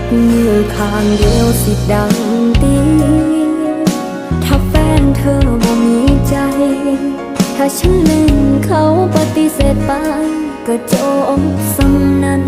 มือข้างเดียวสิดังตีถ้าแฟนเธอบ่มีใจ ถ้าฉันลืมเขาปฏิเสธไป ก็จบสำนั้น